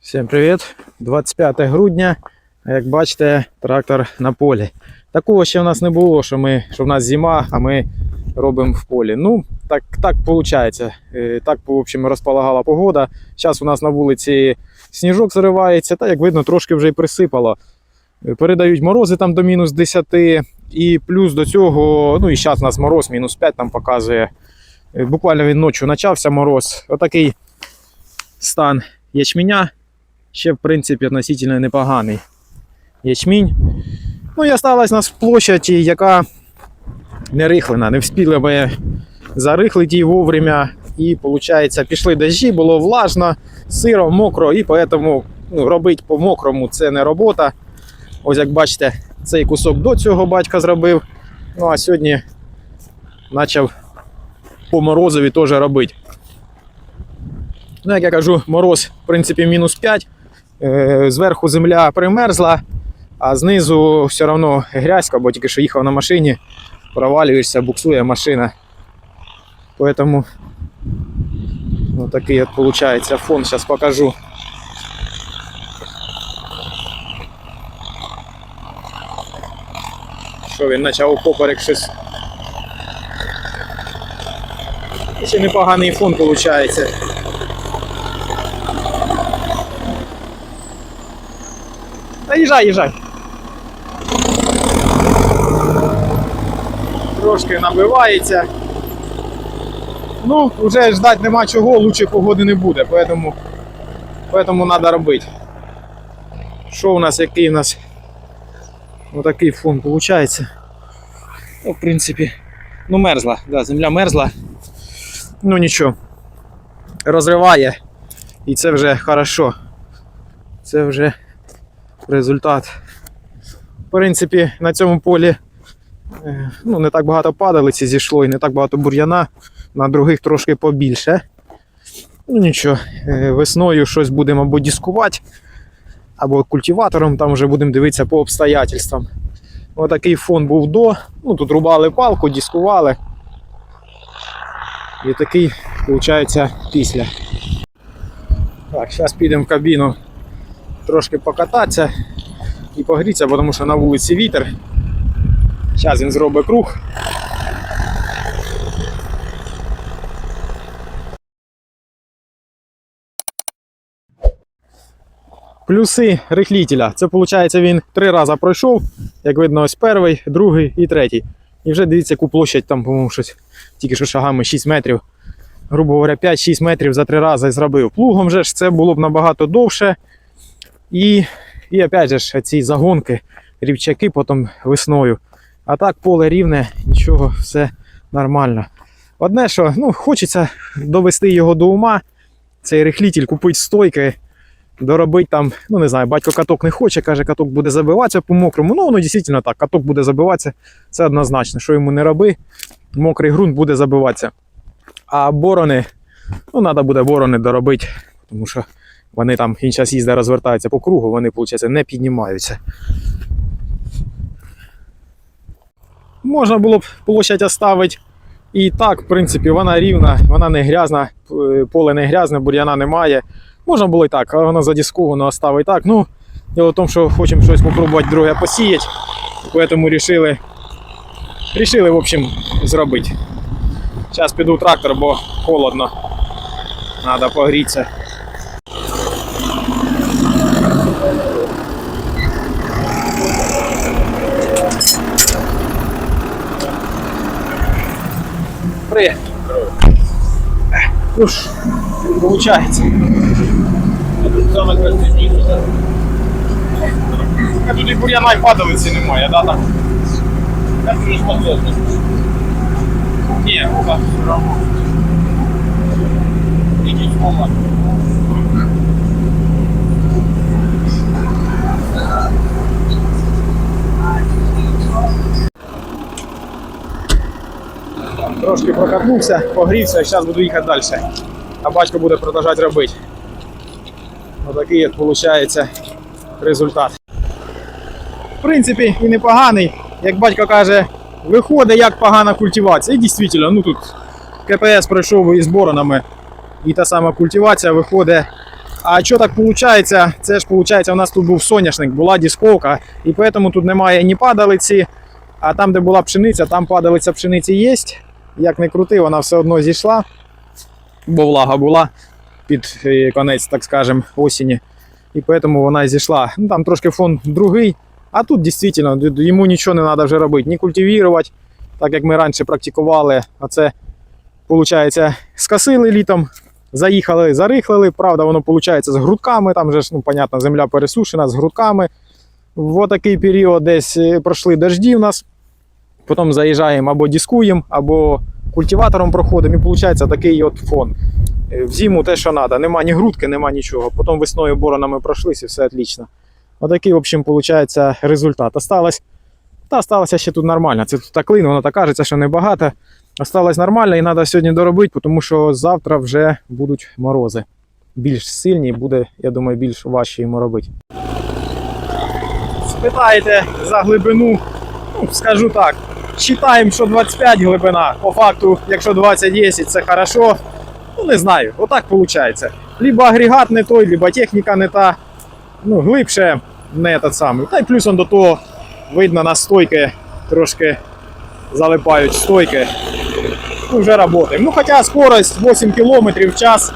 Всім привіт! 25 грудня. Як бачите, трактор на полі. Такого ще в нас не було, що, ми, що в нас зима, а ми робимо в полі. Ну, так, так виходить. Так, в общем, розполагала погода. Зараз у нас на вулиці сніжок заривається, та як видно, трошки вже й присипало. Е, Передають морози там до мінус 10, і плюс до цього, ну і зараз у нас мороз, мінус 5 там показує. Е, Буквально він ночі почався мороз. Отакий стан ячменя ще, в принципі, относительно непоганий ячмінь. Ну і осталась у нас площадь, яка не рихлена, не встигли ми зарихлити її вовремя. І, виходить, пішли дощі, було влажно, сиро, мокро, і тому ну, робити по мокрому це не робота. Ось як бачите, цей кусок до цього батька зробив. Ну а сьогодні почав по морозові теж робити. Ну, як я кажу, мороз, в принципі, мінус 5. Е, Зверху земля примерзла, а знизу все одно грязька, бо тільки що їхав на машині, провалюєшся, буксує машина. Поэтому ну, такий от виходить фон, зараз покажу. Що він почав поперек щось. Ще непоганий фон виходить. Їжджай, їжджай. Трошки набивається. Ну, вже ждати нема чого, лучше погоди не буде, поэтому, поэтому треба робити. Що у нас, який у нас отакий фон виходить? Ну, в принципі, ну мерзла, да, земля мерзла. Ну нічого. Розриває. І це вже хорошо. Це вже результат. В принципі, на цьому полі е, ну, не так багато падалиці зійшло і не так багато бур'яна, на других трошки побільше. Ну нічого, е, весною щось будемо або дискувати, або культиватором, там вже будемо дивитися по обстоятельствам. Отакий фон був до. Ну, тут рубали палку, дискували. І такий, виходить, після. Так, зараз підемо в кабіну трошки покататися і погрітися, тому що на вулиці вітер. Зараз він зробить круг. Плюси рихлітеля. Це виходить, він три рази пройшов. Як видно, ось перший, другий і третій. І вже дивіться, яку площадь там, по-моєму, щось тільки що шагами 6 метрів. Грубо говоря, 5-6 метрів за три рази зробив. Плугом же ж це було б набагато довше. І, і опять же ці загонки, рівчаки потім весною. А так поле рівне, нічого, все нормально. Одне, що ну, хочеться довести його до ума, цей рихлітель, купити стойки, доробити там, ну не знаю, батько каток не хоче, каже, каток буде забиватися по мокрому. Ну, воно дійсно так, каток буде забиватися, це однозначно. Що йому не роби, мокрий ґрунт буде забиватися. А борони, ну, треба буде борони доробити, тому що вони там він час їздить, розвертаються по кругу, вони, виходить, не піднімаються. Можна було б площадь оставити і так, в принципі, вона рівна, вона не грязна, е, поле не грязне, бур'яна немає. Можна було і так, але вона задісковано оставити так. Ну, діло в тому, що хочемо щось спробувати друге посіяти, тому вирішили, рішили, в общем, зробити. Зараз піду в трактор, бо холодно. Треба погрітися. Привет. Ну ж, получается. А тут і бур'яна і падалиці немає, да, так? Так вже способно. Ні, так, все равно. Ідіть в Трошки прокатнувся, погрівся, зараз буду їхати далі. А батько буде продовжувати робити. Отакий от виходить результат. В принципі, і непоганий. Як батько каже, виходить як погана культивація. І дійсно, ну тут КПС пройшов із боронами. І та сама культивація виходить А що так виходить? Це ж виходить, у нас тут був соняшник, була дісковка, і тому тут немає ні падалиці, а там, де була пшениця, там падалиця пшениці є. Як не крути, вона все одно зійшла, бо влага була під е, конець, так скажем, осені. І тому вона зійшла. Ну, там трошки фон другий, а тут дійсно йому нічого не треба вже робити, ні культивувати, так як ми раніше практикували. А це, виходить, скосили літом, заїхали, зарихлили. Правда, воно виходить з грудками, там же ж, ну, понятно, земля пересушена з грудками. В такий період десь е, пройшли дожді в нас. Потім заїжджаємо або дискуємо, або культиватором проходимо, і виходить такий от фон. Е, В зиму те, що треба. Нема ні грудки, нема нічого. Потім весною боронами пройшлися і все отлично. Отакий, в общем, виходить результат. Осталось, та осталося ще тут нормально. Це тут так клин, воно так кажеться, що небагато. Осталось нормально і треба сьогодні доробити, тому що завтра вже будуть морози. Більш сильні, буде, я думаю, більш важче йому робити. Спитаєте за глибину, ну, скажу так. Читаємо, що 25 глибина. По факту, якщо 20 є, це хорошо. Ну, не знаю, отак виходить. Либо агрегат не той, либо техніка не та. Ну, глибше не тот самий. Та й плюсом до того видно на стойки трошки залипають стойки. Ну, вже працюємо. Ну, хоча скорость 8 км в час.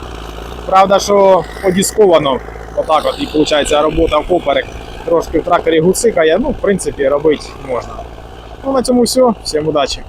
Правда, що подісковано. Отак от і виходить робота впоперек. Трошки в тракторі гуцикає. Ну, в принципі, робити можна. Ну, на цьому все. Всім удачі.